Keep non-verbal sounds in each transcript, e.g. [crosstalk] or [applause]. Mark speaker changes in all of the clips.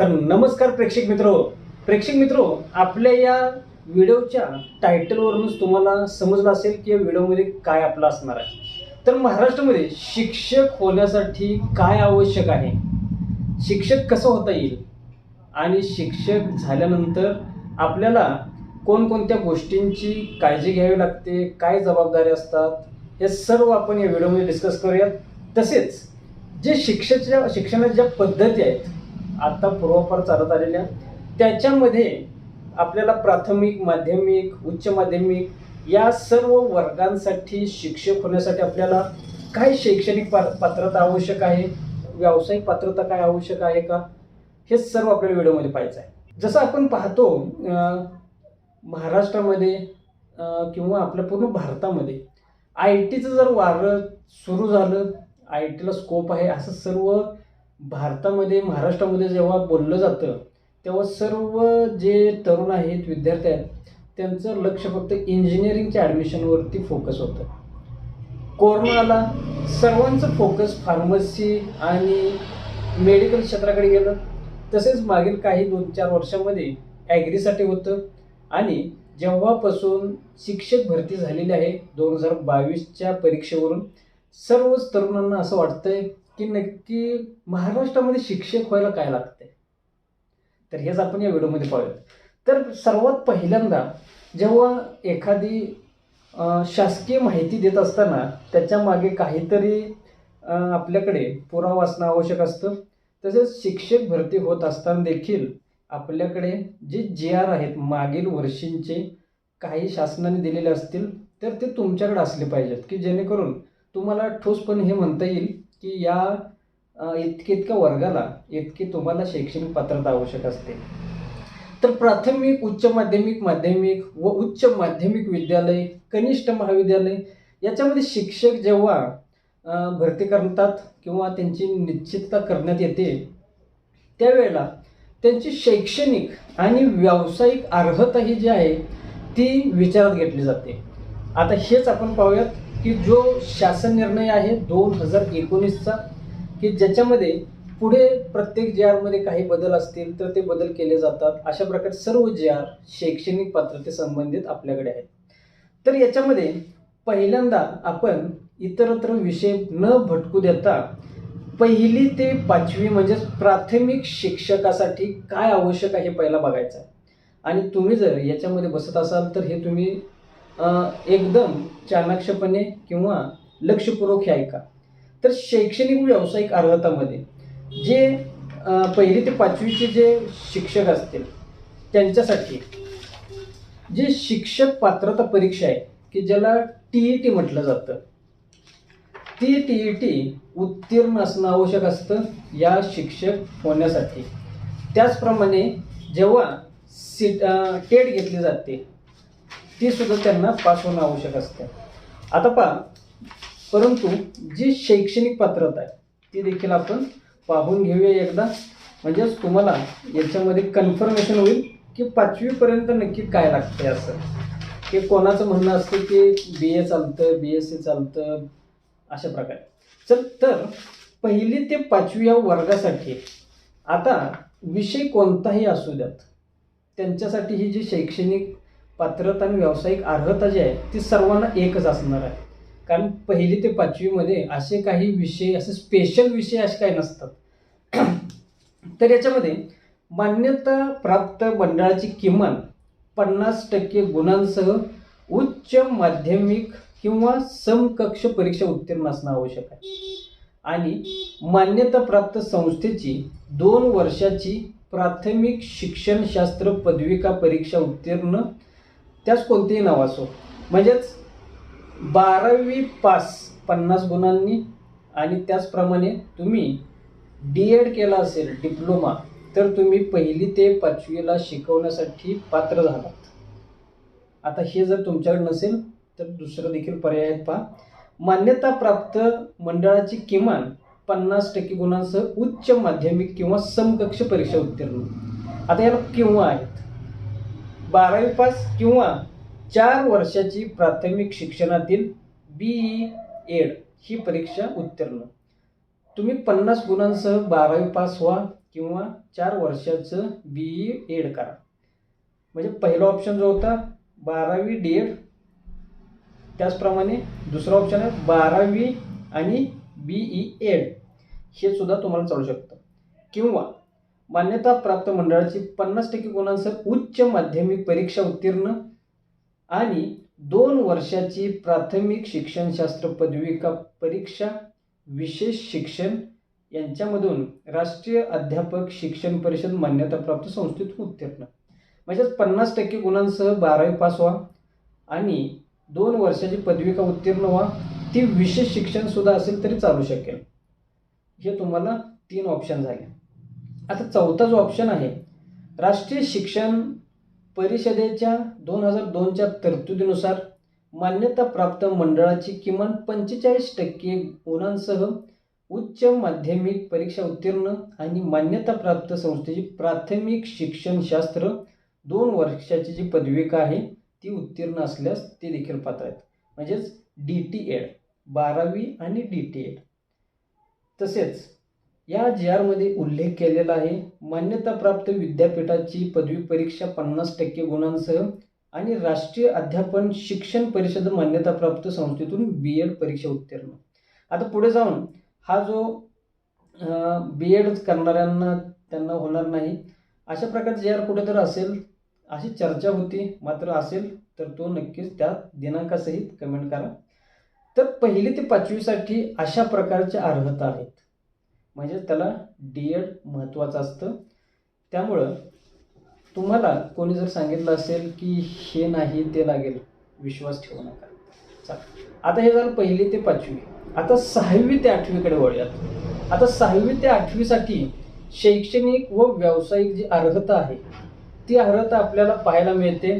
Speaker 1: तर नमस्कार प्रेक्षक मित्र. प्रेक्षक मित्र आपल्या या व्हिडिओच्या टायटलवरूनच तुम्हाला समजलं असेल की या व्हिडिओमध्ये काय आपलं असणार आहे. तर महाराष्ट्रामध्ये शिक्षक होण्यासाठी काय आवश्यक आहे? शिक्षक कसं होता येईल? आणि शिक्षक झाल्यानंतर आपल्याला कोणकोणत्या गोष्टींची काळजी घ्यावी लागते? काय जबाबदारी असतात? हे सर्व आपण या व्हिडिओमध्ये डिस्कस करूयात. तसेच जे शिक्षकच्या शिक्षणाच्या ज्या पद्धती आहेत आत्ता पूर्वापार चालत आलेल्या त्याच्यामध्ये आपल्याला प्राथमिक माध्यमिक उच्च माध्यमिक या सर्व वर्गांसाठी शिक्षक होण्यासाठी आपल्याला काय शैक्षणिक पा पात्रता आवश्यक आहे? व्यावसायिक पात्रता काय आवश्यक आहे का? हे सर्व आपल्याला व्हिडिओमध्ये पाहायचं आहे. जसं आपण पाहतो महाराष्ट्रामध्ये किंवा आपल्या पूर्ण भारतामध्ये आय टीचं जर वारं सुरू झालं आय टीला स्कोप आहे असं सर्व भारतामध्ये महाराष्ट्रामध्ये जेव्हा बोललं जातं तेव्हा सर्व जे तरुण आहेत विद्यार्थी आहेत त्यांचं लक्ष फक्त इंजिनिअरिंगच्या ॲडमिशनवरती फोकस होतं. कोरोनाला सर्वांचं फोकस फार्मसी आणि मेडिकल क्षेत्राकडे गेलं. तसेच मागील काही दोन चार वर्षामध्ये ॲग्रीसाठी होतं आणि जेव्हापासून शिक्षक भरती झालेली आहे दोन हजार बावीसच्या परीक्षेवरून सर्वच तरुणांना असं वाटतंय की नक्की महाराष्ट्रामध्ये शिक्षक व्हायला काय लागते तर हेच आपण या व्हिडिओमध्ये पाहूयात. तर सर्वात पहिल्यांदा जेव्हा एखादी शासकीय माहिती देत असताना त्याच्यामागे काहीतरी आपल्याकडे पुरावा असणं आवश्यक असतं. तसेच शिक्षक भरती होत असताना देखील आपल्याकडे जे जे आर आहेत मागील वर्षींचे काही शासनाने दिलेले असतील तर ते तुमच्याकडे असले पाहिजेत की जेणेकरून तुम्हाला ठोसपणे हे म्हणता येईल की या इतके इतक्या वर्गाला इतकी तुम्हाला शैक्षणिक पात्रता आवश्यक असते. तर प्राथमिक उच्च माध्यमिक माध्यमिक व उच्च माध्यमिक विद्यालय कनिष्ठ महाविद्यालय याच्यामध्ये शिक्षक जेव्हा भरती करतात किंवा त्यांची निश्चितता करण्यात येते त्यावेळेला त्यांची शैक्षणिक आणि व्यावसायिक अर्हता ही जी आहे ती विचारात घेतली जाते. आता हेच आपण पाहूयात. की जो शासन निर्णय आहे दोन हजार एकोणीसचा की ज्याच्यामध्ये पुढे प्रत्येक जे आरमध्ये काही बदल असतील तर ते बदल केले जातात. अशा प्रकारे सर्व जे आर शैक्षणिक पात्रते संबंधित आपल्याकडे आहेत. तर याच्यामध्ये पहिल्यांदा आपण इतरत्र विषय न भटकू देता पहिली ते पाचवी म्हणजेच प्राथमिक शिक्षकासाठी काय आवश्यक आहे पहिला बघायचं आहे. आणि तुम्ही जर याच्यामध्ये बसत असाल तर हे तुम्ही एकदम चाणाक्षपणे किंवा लक्षपूर्वक हे ऐका. तर शैक्षणिक व्यावसायिक अर्हतामध्ये जे पहिली ते पाचवीचे जे शिक्षक असतील त्यांच्यासाठी जे शिक्षक पात्रता परीक्षा आहे की ज्याला टी ई टी म्हटलं जातं ती टी ई टी उत्तीर्ण असणं आवश्यक असतं या शिक्षक होण्यासाठी. त्याचप्रमाणे जेव्हा सी टेट घेतली जाते ते सुद्धा त्यांना पास होणं आवश्यक असतं. आता पहा परंतु जी शैक्षणिक पात्रता आहे ती देखील आपण पाहून घेऊया एकदा. म्हणजेच तुम्हाला याच्यामध्ये कन्फर्मेशन होईल की पाचवीपर्यंत नक्की काय लागते असं. की कोणाचं म्हणणं असतं की बी ए चालतं बी एस सी चालतं अशा प्रकारे. चल तर पहिली ते पाचवी या वर्गासाठी आता विषय कोणताही असू द्यात त्यांच्यासाठी ही जी शैक्षणिक पात्रता आणि व्यावसायिक अर्हता जी आहे ती सर्वांना एकच असणार आहे. कारण पहिली ते पाचवीमध्ये असे काही विषय असे स्पेशल विषय असे काही नसतात. [clears throat] तर याच्यामध्ये मान्यता प्राप्त मंडळाची किमान पन्नास टक्के गुणांसह उच्च माध्यमिक किंवा समकक्ष परीक्षा उत्तीर्ण असणं आवश्यक आहे. आणि मान्यताप्राप्त संस्थेची दोन वर्षाची प्राथमिक शिक्षणशास्त्र पदविका परीक्षा उत्तीर्ण त्याच कोणतेही नाव असो. म्हणजेच बारावी पास पन्नास गुणांनी आणि त्याचप्रमाणे तुम्ही डी एड केला असेल डिप्लोमा तर तुम्ही पहिली ते पाचवीला शिकवण्यासाठी पात्र झालात. आता हे जर तुमच्याकडे नसेल तर दुसरं देखील पर्याय आहेत पहा. मान्यताप्राप्त मंडळाची किमान पन्नास टक्के गुणांसह उच्च माध्यमिक किंवा समकक्ष परीक्षा उत्तीर्ण आता याला किंवा आहेत? बारावी पास किंवा चार वर्षाची प्राथमिक शिक्षणातील बी एड ही परीक्षा उत्तीर्ण. तुम्ही पन्नास गुणांसह बारावी पास व्हा किंवा चार वर्षाचं बी ई एड करा. म्हणजे पहिला ऑप्शन जो होता बारावी डी एड त्याचप्रमाणे दुसरा ऑप्शन आहे बारावी आणि बी ई एड हे सुद्धा तुम्हाला चालू शकतं. किंवा मान्यता प्राप्त मंडळाची पन्नास टक्के गुणांसह उच्च माध्यमिक परीक्षा उत्तीर्ण आणि दोन वर्षाची प्राथमिक शिक्षणशास्त्र पदविका परीक्षा विशेष शिक्षण यांच्यामधून राष्ट्रीय अध्यापक शिक्षण परिषद मान्यताप्राप्त संस्थेत उत्तीर्ण. म्हणजेच पन्नास टक्के गुणांसह बारावी पास व्हा आणि दोन वर्षाची पदविका उत्तीर्ण व्हा. ती विशेष शिक्षणसुद्धा असेल तरी चालू शकेल. हे तुम्हाला तीन ऑप्शन झाले. आता चौथा जो ऑप्शन आहे. राष्ट्रीय शिक्षण परिषदेच्या दोन हजार दोनच्या तरतुदीनुसार मान्यताप्राप्त मंडळाची किमान पंचेचाळीस टक्के गुणांसह उच्च माध्यमिक परीक्षा उत्तीर्ण आणि मान्यताप्राप्त संस्थेची प्राथमिक शिक्षणशास्त्र दोन वर्षाची जी पदविका आहे ती उत्तीर्ण असल्यास ते देखील पात्र आहेत. म्हणजेच डी टी एड बारावी आणि डी टी एड तसेच या जी आरमध्ये उल्लेख केलेला आहे. मान्यताप्राप्त विद्यापीठाची पदवी परीक्षा पन्नास टक्के गुणांसह आणि राष्ट्रीय अध्यापन शिक्षण परिषद मान्यताप्राप्त संस्थेतून बी एड परीक्षा उत्तीर्ण. आता पुढे जाऊन हा जो बी एड करणाऱ्यांना त्यांना होणार नाही. अशा प्रकारचे जे आर कुठेतरी असेल अशी चर्चा होती. मात्र असेल तर तो नक्कीच त्या दिनांकासहित कमेंट करा. तर पहिली ते पाचवीसाठी अशा प्रकारच्या अर्हता आहेत. म्हणजे त्याला डी एड महत्त्वाचं असतं. त्यामुळं तुम्हाला कोणी जर सांगितलं असेल की हे नाही ते लागेल विश्वास ठेवू नका. चालेल आता हे झालं पहिली ते पाचवी. आता सहावी ते आठवीकडे वळूयात. आता सहावी ते आठवीसाठी शैक्षणिक व व्यावसायिक जी अर्हता आहे ती अर्हता आपल्याला पाहायला मिळते.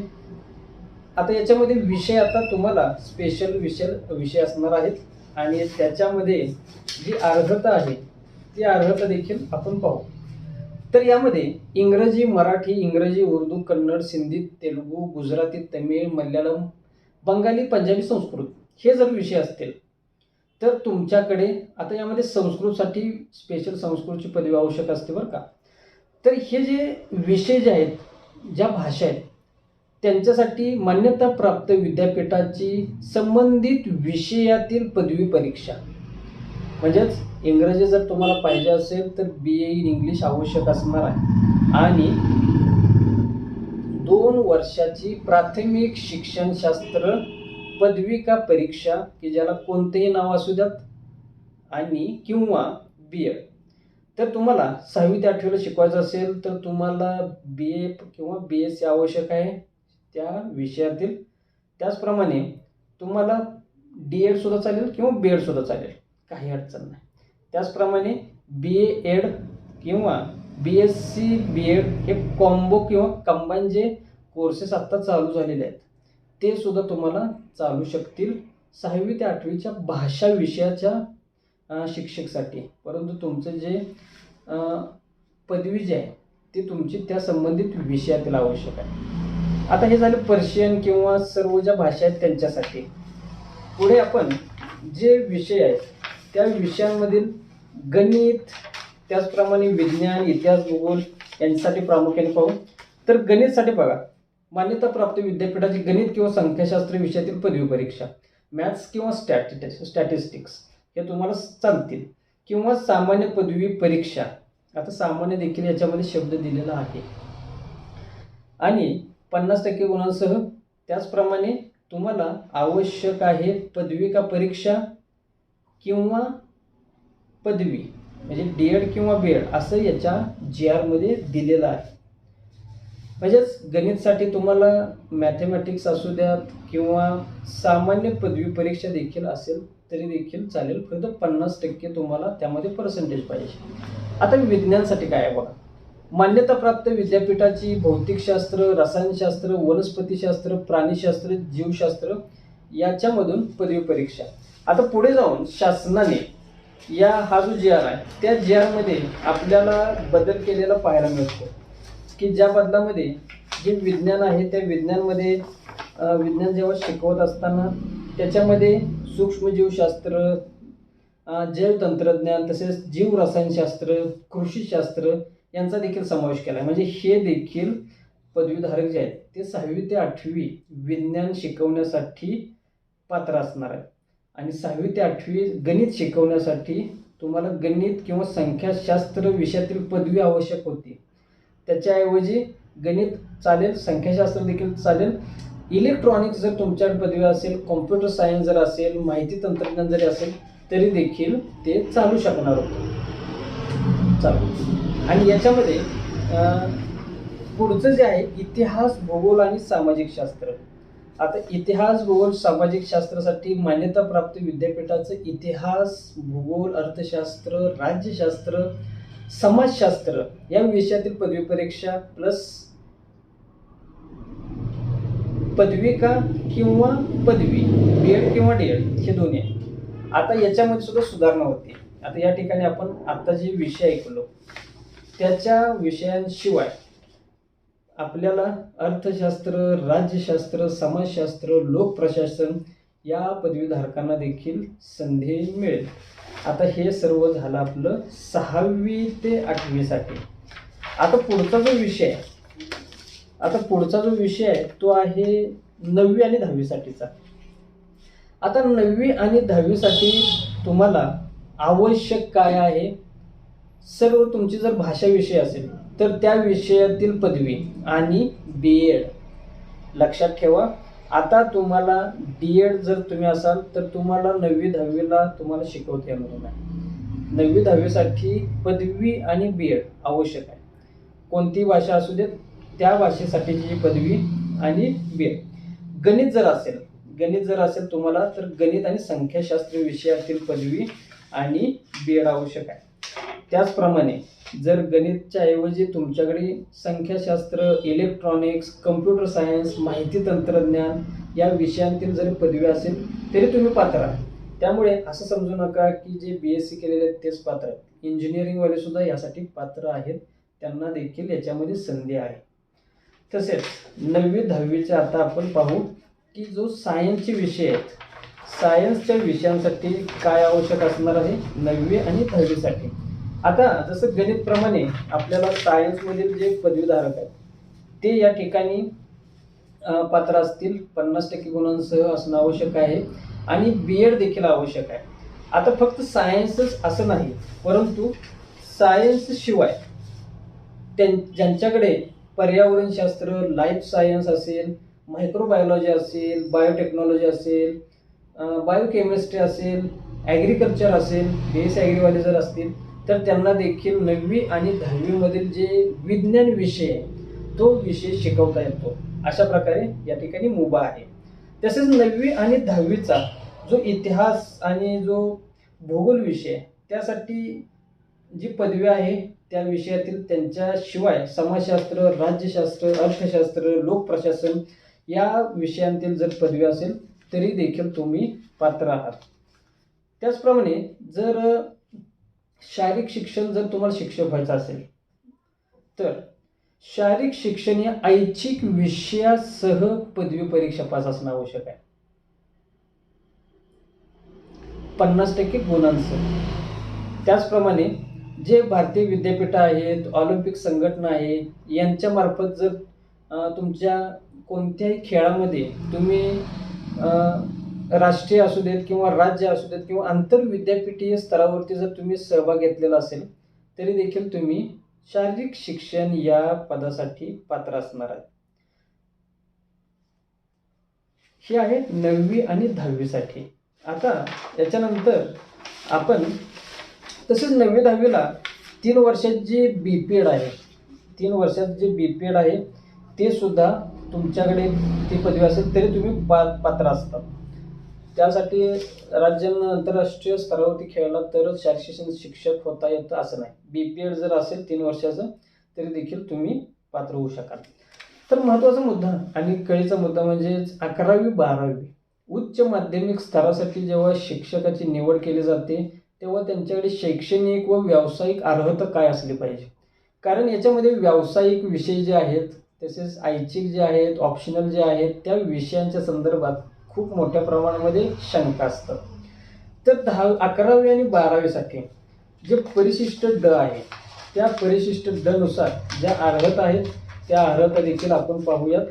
Speaker 1: आता याच्यामध्ये विषय आता तुम्हाला स्पेशल विषय विषय असणार आहेत. आणि त्याच्यामध्ये जी अर्हता आहे ती अर्हता देखील आपण पाहू. तर यामध्ये इंग्रजी मराठी इंग्रजी उर्दू कन्नड सिंधी तेलुगू गुजराती तमिळ मल्याळम बंगाली पंजाबी संस्कृत हे जर विषय असतील तर तुमच्याकडे आता यामध्ये संस्कृतसाठी स्पेशल संस्कृतची पदवी आवश्यक असते बरं का. तर हे जे विषय जे आहेत ज्या भाषा आहेत त्यांच्यासाठी मान्यताप्राप्त विद्यापीठाची संबंधित विषयातील पदवी परीक्षा म्हणजेच इंग्रजी जर तुम्हाला पाहिजे असेल तर बी ए इन इंग्लिश आवश्यक असणार आहे. आणि दोन वर्षाची प्राथमिक शिक्षणशास्त्र पदविका परीक्षा की ज्याला कोणतेही नाव असू द्यात आणि किंवा बी एड तर तुम्हाला सहावी ते आठवीला शिकवायचं असेल तर तुम्हाला बी ए किंवा बी एस सी आवश्यक आहे त्या विषयातील. त्याचप्रमाणे तुम्हाला डी एडसुद्धा चालेल किंवा बी एडसुद्धा चालेल. काही अडचण नाही. त्याचप्रमाणे बी ए एड किंवा B S C B Ed हे कॉम्बो किंवा कंबाईन जे कोर्सेस आत्ता चालू झालेले आहेत ते सुद्धा तुम्हाला चालू शकतील सहावी ते आठवीच्या भाषा विषयाच्या शिक्षकसाठी. परंतु तुमचं जे पदवी जी आहे ती तुमची त्या संबंधित विषयातील आवश्यक आहे. आता हे झालं पर्शियन किंवा सर्व ज्या भाषा आहेत त्यांच्यासाठी. पुढे आपण जे विषय आहेत त्या विषयांमधील गणित त्याचप्रमाणे विज्ञान इतिहास भूगोल यांच्यासाठी प्रामुख्याने पाहू. तर गणितसाठी बघा मान्यताप्राप्त विद्यापीठाची गणित किंवा संख्याशास्त्र विषयातील पदवी परीक्षा मॅथ्स किंवा स्टॅटिटिक्स स्टॅटिस्टिक्स हे तुम्हाला चालतील किंवा सामान्य पदवी परीक्षा आता सामान्य देखील याच्यामध्ये शब्द दिलेला आहे. आणि पन्नास टक्के गुणांसह त्याचप्रमाणे तुम्हाला आवश्यक आहे पदविका परीक्षा किंवा पदवी म्हणजे डी एड किंवा बी एड असं याच्या जी आरमध्ये दिलेलं आहे. म्हणजेच गणितसाठी तुम्हाला मॅथमॅटिक्स असू द्यात किंवा सामान्य पदवी परीक्षा देखील असेल तरी देखील चालेल. फक्त पन्नास टक्के तुम्हाला त्यामध्ये पर्सेंटेज पाहिजे. आता विज्ञानसाठी काय आहे बघा. मान्यताप्राप्त विद्यापीठाची भौतिकशास्त्र रसायनशास्त्र वनस्पतीशास्त्र प्राणीशास्त्र जीवशास्त्र याच्यामधून पदवी परीक्षा. आता पुढे जाऊन शासनाने या हा जो जी आर आहे त्या जी आरमध्ये आपल्याला बदल केलेला पाहायला मिळतो. की ज्या बदलामध्ये जे विज्ञान आहे त्या विज्ञानमध्ये विज्ञान जेव्हा शिकवत असताना त्याच्यामध्ये सूक्ष्मजीवशास्त्र जैवतंत्रज्ञान तसेच जीव रसायनशास्त्र कृषीशास्त्र यांचा देखील समावेश केला आहे. म्हणजे हे देखील पदवीधारक जे आहेत ते सहावी ते आठवी विज्ञान शिकवण्यासाठी पात्र असणार आहे आणि सहावी ते आठवी गणित शिकवण्यासाठी तुम्हाला गणित किंवा संख्याशास्त्र विषयातील पदवी आवश्यक होती. त्याच्याऐवजी गणित चालेल संख्याशास्त्र देखील चालेल. इलेक्ट्रॉनिक्स जर तुमच्याकडे पदवी असेल कॉम्प्युटर सायन्स जर असेल माहिती तंत्रज्ञान जरी असेल तरी देखील ते चालू शकणार होतं. चालू. आणि याच्यामध्ये पुढचं जे आहे इतिहास भूगोल आणि सामाजिक शास्त्र. आता इतिहास भूगोल सामाजिक शास्त्रासाठी मान्यताप्राप्त विद्यापीठाचं इतिहास भूगोल अर्थशास्त्र राज्यशास्त्र समाजशास्त्र या विषयातील पदवी परीक्षा प्लस पदविका किंवा पदवी बी एड किंवा डी एड हे दोन्ही आहे आता याच्यामध्ये सुद्धा सुधारणा होती. आता या ठिकाणी आपण आता जे विषय ऐकलो. त्याच्या विषयांशिवाय आपल्याला अर्थशास्त्र राज्यशास्त्र समाजशास्त्र लोकप्रशासन या पदवीधारकांना देखील संधी मिळेल. आता हे सर्व झालं आपलं सहावी ते आठवीसाठी. आता पुढचा जो विषय आहे आता पुढचा जो विषय आहे तो आहे नववी आणि दहावीसाठीचा. आता नववी आणि दहावीसाठी तुम्हाला आवश्यक काय आहे? सर्व तुमची जर भाषा विषय असेल तर त्या विषयातील पदवी आणि बी एड लक्षात ठेवा. आता तुम्हाला डी एड जर तुम्ही असाल तर तुम्हाला नववी दहावीला तुम्हाला शिकवता येणार नाही. नववी दहावीसाठी पदवी आणि बी एड आवश्यक आहे. कोणती भाषा असू देत त्या भाषेसाठीची पदवी आणि बी एड गणित जर असेल गणित जर असेल तुम्हाला तर गणित आणि संख्याशास्त्र विषयातील पदवी आणि बी एड आवश्यक आहे. त्याचप्रमाणे जर गणितच्या ऐवजी तुमच्याकडे संख्याशास्त्र इलेक्ट्रॉनिक्स कम्प्युटर सायन्स माहिती तंत्रज्ञान या विषयांतील जरी पदवी असेल तरी तुम्ही पात्र आहात. त्यामुळे असं समजू नका की जे बी एस सी केलेले आहेत तेच पात्र आहेत. इंजिनिअरिंगवाले सुद्धा यासाठी पात्र आहेत. त्यांना देखील याच्यामध्ये संधी आहे. तसेच नववी दहावीचे आता आपण पाहू की जो सायन्सचे विषय आहेत सायन्सच्या विषयांसाठी काय आवश्यक असणार आहे नववी आणि दहावीसाठी? आता जसं गणितप्रमाणे आपल्याला सायन्समधील जे पदवीधारक आहेत ते या ठिकाणी पात्र असतील. पन्नास टक्के गुणांसह असणं आवश्यक आहे. आणि बी एड देखील आवश्यक आहे. आता फक्त सायन्सच असं नाही परंतु सायन्सशिवाय त्यां ज्यांच्याकडे पर्यावरणशास्त्र लाईफ सायन्स असेल मायक्रोबायोलॉजी असेल बायोटेक्नॉलॉजी असेल बायोकेमिस्ट्री असेल ॲग्रिकल्चर असेल बी एस ॲग्रीवाले जर असतील तर त्यांना देखील नववी आणि दहावीमधील जे विज्ञान विषय तो विषय शिकवता येतो. अशा प्रकारे या ठिकाणी मुभा आहे. तसेच नववी आणि दहावीचा जो इतिहास आणि जो भूगोल विषय आहे, त्यासाठी जी पदवी आहे त्या विषयातील त्यांच्याशिवाय समाजशास्त्र राज्यशास्त्र अर्थशास्त्र लोकप्रशासन या विषयांतील जर पदवी असेल तरी देखील तुम्ही पात्र आहात. त्याचप्रमाणे जर शारीरिक शिक्षण जर तुम्हाला शिक्षक व्हायचं असेल तर शारीरिक शिक्षण या ऐच्छिक विषयासह पदवी परीक्षा पास असणं आवश्यक आहे. पन्नास टक्के गुणांसह. त्याचप्रमाणे जे भारतीय विद्यापीठं आहेत ऑलिम्पिक संघटना आहे यांच्या मार्फत जर तुमच्या कोणत्याही खेळामध्ये तुम्ही राष्ट्रीय असू देत किंवा राज्य असू देत किंवा आंतरविद्यापीठीय स्तरावरती जर तुम्ही सहभाग घेतलेला असेल तरी देखील तुम्ही शारीरिक शिक्षण या पदासाठी पात्र असणार आहे हे आहे नववी आणि दहावीसाठी. आता याच्यानंतर आपण तसेच नववी दहावीला तीन वर्षात जे बी पी एड आहे तीन वर्षात जे बी पी एड आहे ते सुद्धा तुमच्याकडे ती पदवी असेल तरी तुम्ही पा पात्र असतात. त्यासाठी राज्यांना आंतरराष्ट्रीय स्तरावरती खेळला तरच शारीरिक शिक्षक होता येतं असं नाही. बी पी एड जर असेल तीन वर्षाचं तरी देखील तुम्ही पात्र होऊ शकाल. तर महत्त्वाचा मुद्दा आणि कळीचा मुद्दा म्हणजे अकरावी बारावी. उच्च माध्यमिक स्तरासाठी जेव्हा शिक्षकाची निवड केली जाते तेव्हा त्यांच्याकडे शैक्षणिक व व्यावसायिक अर्हता काय असली पाहिजे? कारण याच्यामध्ये व्यावसायिक विषय जे आहेत तसेच ऐच्छिक जे आहेत ऑप्शनल जे आहेत त्या विषयांच्या संदर्भात खूप मोठ्या प्रमाणामध्ये शंका असतात. तर दहा अकरावी आणि बारावीसाठी जे परिशिष्ट ड आहे त्या परिशिष्ट दनुसार ज्या अर्हता आहेत त्या अर्हता देखील आपण पाहूयात.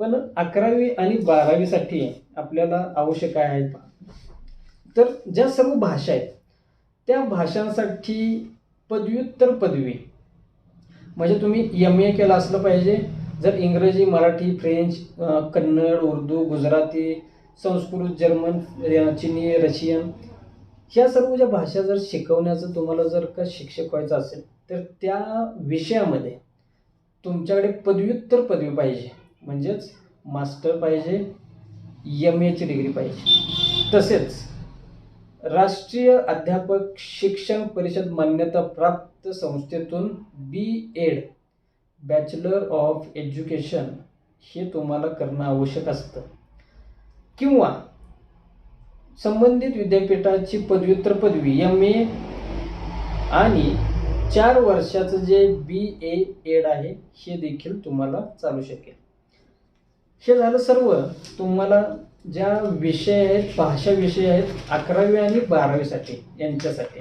Speaker 1: पण अकरावी आणि बारावीसाठी आपल्याला आवश्यक आहे तर ज्या सर्व भाषा आहेत त्या भाषांसाठी पदव्युत्तर पदवी. म्हणजे तुम्ही एम ए केलं असलं पाहिजे जर इंग्रजी मराठी फ्रेंच कन्नड उर्दू गुजराती संस्कृत जर्मन चिनी रशियन ह्या सर्व ज्या भाषा जर शिकवण्याचं तुम्हाला जर का शिक्षक व्हायचं असेल तर त्या विषयामध्ये तुमच्याकडे पदव्युत्तर पदवी पाहिजे. म्हणजेच मास्टर पाहिजे एम एची डिग्री पाहिजे. तसेच राष्ट्रीय अध्यापक शिक्षण परिषद मान्यता प्राप्त संस्थेतून B Ed bachelor of education हे तुम्हाला करणं आवश्यक असतं. किंवा संबंधित विद्यापीठाची पदव्युत्तर पदवी एम ए आणि चार वर्षाचं जे बी ए एड आहे हे देखील तुम्हाला चालू शकेल. हे झालं सर्व तुम्हाला ज्या विषय आहेत भाषा विषय आहेत अकरावी आणि बारावीसाठी यांच्यासाठी.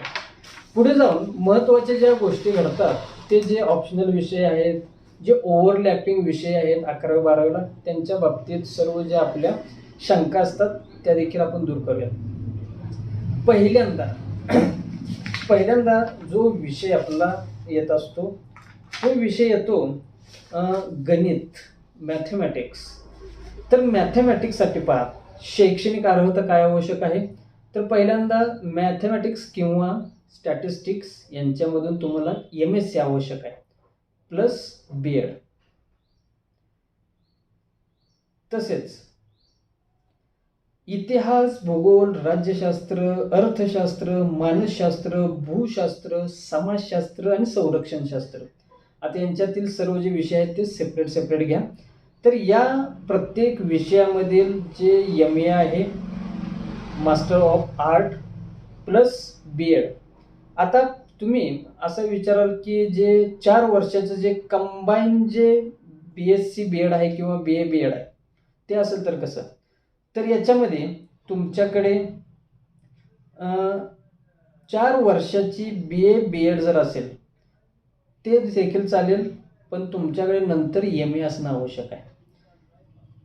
Speaker 1: पुढे जाऊन महत्त्वाच्या ज्या गोष्टी घडतात ते जे ऑप्शनल विषय आहेत जे ओव्हरलॅपिंग विषय आहेत अकरावी बारावीला त्यांच्या बाबतीत सर्व ज्या आपल्या शंका असतात त्या देखील आपण दूर करूया पहिल्यांदा पहिल्यांदा जो विषय आपला येत असतो तो विषय येतो गणित मॅथमॅटिक्स तर मॅथमॅटिक्ससाठी पहा शैक्षणिक अर्हता काय आवश्यक आहे? तर पहिल्यांदा मॅथमॅटिक्स किंवा स्टॅटिस्टिक्स यांच्यामधून तुम्हाला एम एस सी आवश्यक आहे. प्लस बी एड तसेच इतिहास भूगोल राज्यशास्त्र अर्थशास्त्र मानसशास्त्र भूशास्त्र समाजशास्त्र आणि संरक्षणशास्त्र. आता यांच्यातील सर्व जे विषय आहेत ते सेपरेट सेपरेट घ्या. तर या प्रत्येक विषयामधील जे एम ए आहे master of art plus B Ed आता तुम्ही असं विचाराल की जे चार वर्षाचं जे कंबाईन जे B S C B Ed आहे किंवा बी ए बी एड आहे ते असेल तर कसं? तर याच्यामध्ये तुमच्याकडे चार वर्षाची बी ए बी एड जर असेल ते देखील चालेल पण तुमच्याकडे नंतर एम ए असणं आवश्यक आहे.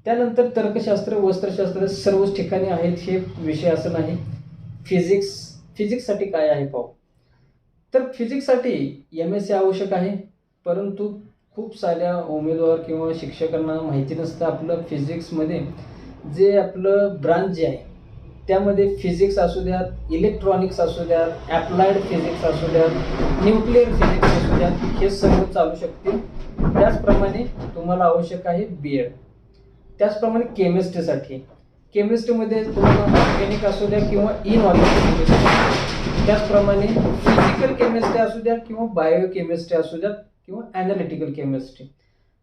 Speaker 1: त्यानंतर तर्कशास्त्र वस्त्रशास्त्र सर्वच ठिकाणी आहेत हे विषय असं नाही. फिजिक्स फिजिक्ससाठी काय आहे पाहू? तर फिजिक्ससाठी एम एस सी आवश्यक आहे. परंतु खूप साऱ्या उमेदवार किंवा शिक्षकांना माहिती नसतं आपलं फिजिक्समध्ये जे आपलं ब्रांच जे आहे त्यामध्ये फिजिक्स असू द्यात इलेक्ट्रॉनिक्स असू द्यात ॲप्लाइड फिजिक्स असू द्यात न्यूक्लिअर फिजिक्स असू द्यात हे सर्व चालू शकतील. त्याचप्रमाणे तुम्हाला आवश्यक आहे बी एड त्याचप्रमाणे केमिस्ट्रीसाठी केमिस्ट्रीमध्ये तुम्हाला ऑर्गॅनिक असू द्या किंवा इनऑर्गॅनिक केमिस्ट्री त्याचप्रमाणे फिजिकल केमिस्ट्री असू द्या किंवा बायो केमिस्ट्री असू द्या किंवा ॲनालिटिकल केमिस्ट्री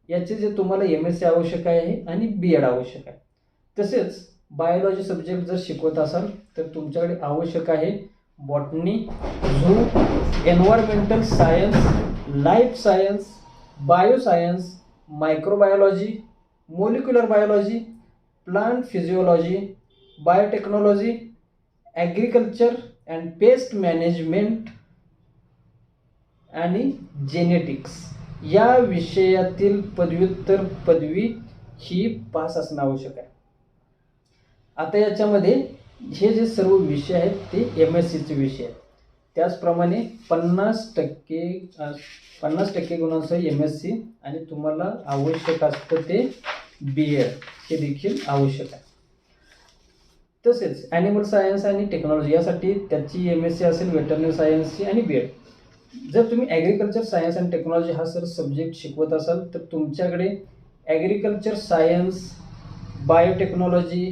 Speaker 1: याचे जे तुम्हाला एम एस सी आवश्यक आहे आणि बी एड आवश्यक आहे. तसेच बायोलॉजी सब्जेक्ट जर शिकवत असाल तर तुमच्याकडे आवश्यक आहे botany zoo environmental science life science bioscience microbiology molecular biology plant physiology biotechnology agriculture and pest management आणि जेनेटिक्स या विषयातील पदव्युत्तर पदवी ही पास असणं आवश्यक आहे. आता याच्यामध्ये हे जे सर्व विषय आहेत ते एम एस सीचे विषय आहेत. त्याचप्रमाणे पन्नास टक्के पन्नास टक्के गुणांसह एम एस सी आणि तुम्हाला आवश्यक असतं ते बी एड हे देखील आवश्यक आहे. तसेच ॲनिमल सायन्स आणि टेक्नॉलॉजी यासाठी त्याची एम एस सी असेल वेटरनरी सायन्सची आणि बी एड जर तुम्ही ॲग्रिकल्चर सायन्स आणि टेक्नॉलॉजी हा सर सब्जेक्ट शिकवत असाल तर तुमच्याकडे agriculture science biotechnology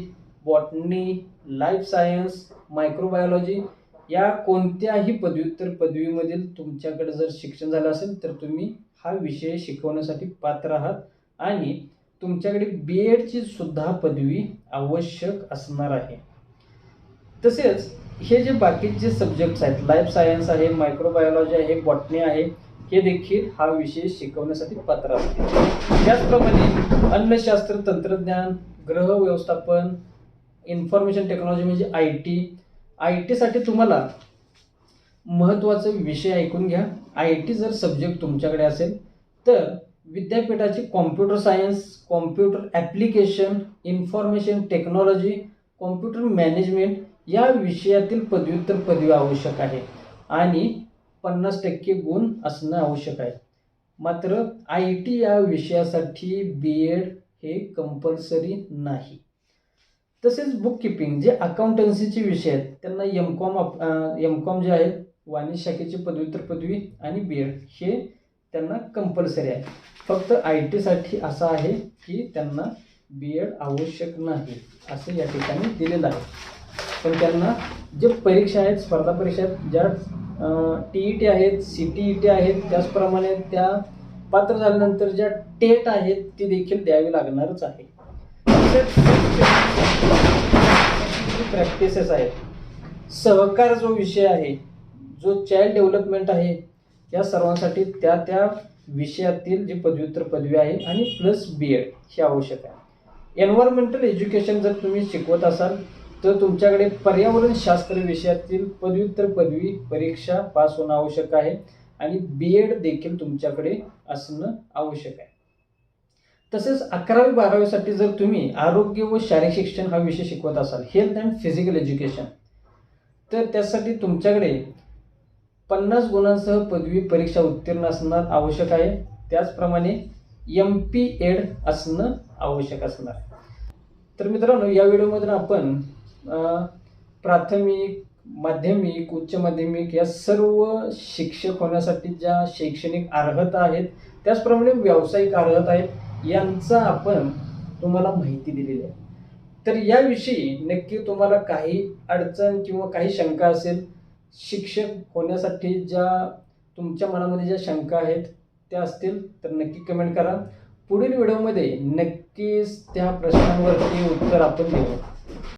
Speaker 1: botany life science microbiology या कोणत्याही पदव्युत्तर पदवीमधील तुमच्याकडे जर शिक्षण झालं असेल तर तुम्ही हा विषय शिकवण्यासाठी पात्र आहात. आणि तुमच्याकडे बी एडची सुद्धा पदवी आवश्यक असणार आहे. तसेच हे जे बाकीचे सब्जेक्ट्स आहेत लाईफ सायन्स आहे मायक्रोबायोलॉजी आहे बॉटनी आहे हे देखील हा विषय शिकवण्यासाठी पात्र असते त्याचप्रमाणे अन्नशास्त्र तंत्रज्ञान ग्रह व्यवस्थापन इन्फॉर्मेशन टेक्नॉलॉजी म्हणजे आय टी आय टीसाठी तुम्हाला महत्त्वाचे विषय ऐकून घ्या. आय टी जर सब्जेक्ट तुमच्याकडे असेल तर विद्यापीठाची computer science computer application information technology computer management या विषयातील पदव्युत्तर पदवी आवश्यक आहे. आणि पन्नास टक्के गुण असणं आवश्यक आहे. मात्र आय टी या विषयासाठी बी एड हे कंपल्सरी नाही. तसेच बुक किपिंग जे अकाउंटन्सीचे विषय आहेत त्यांना एम कॉम एम कॉम जे आहे वाणिज्य शाखेची पदव्युत्तर पदवी आणि बी एड हे त्यांना कंपल्सरी आहे. फक्त आय टीसाठी असं आहे की त्यांना बी एड आवश्यक नाही असं या ठिकाणी दिलेलं आहे. पण त्यांना जे परीक्षा आहेत स्पर्धा परीक्षा आहेत ज्या टी ई टी आहेत सी टी ई टी आहेत त्याचप्रमाणे त्या पात्र झाल्यानंतर ज्या टेट आहेत ती देखील द्यावी लागणारच आहे. प्रॅक्टिसेस आहेत. सहकार जो विषय आहे जो चाइल्ड डेव्हलपमेंट आहे या सर्वांसाठी त्या त्या विषयातील जी पदव्युत्तर पदवी आहे आणि प्लस बी एड हे आवश्यक आहे. एन्व्हायरमेंटल एज्युकेशन जर तुम्ही शिकवत असाल तर तुमच्याकडे पर्यावरणशास्त्र विषयातील पदव्युत्तर पदवी परीक्षा पास होणं आवश्यक आहे आणि बी एड देखील तुमच्याकडे असणं आवश्यक आहे. तसेच अकरावी बारावीसाठी जर तुम्ही आरोग्य व शारीरिक शिक्षण हा विषय शिकवत असाल हेल्थ अँड फिजिकल एज्युकेशन तर त्यासाठी तुमच्याकडे पन्नास गुणांसह पदवी परीक्षा उत्तीर्ण असणार आवश्यक आहे. त्याचप्रमाणे एम पी एड असणं आवश्यक असणार. तर मित्रांनो या व्हिडिओमधून आपण प्राथमिक माध्यमिक उच्च माध्यमिक या सर्व शिक्षक होण्यासाठी ज्या शैक्षणिक अर्हता आहेत त्याचप्रमाणे व्यावसायिक अर्हता आहेत यांचा आपण तुम्हाला माहिती दिलेली आहे. तर याविषयी नक्की तुम्हाला काही अडचण किंवा काही शंका असेल शिक्षक होण्यासाठी ज्या तुमच्या मनामध्ये ज्या शंका आहेत त्या असतील तर नक्की कमेंट करा. पुढील व्हिडिओमध्ये नक्कीच त्या प्रश्नांवरती उत्तर आपण देऊ.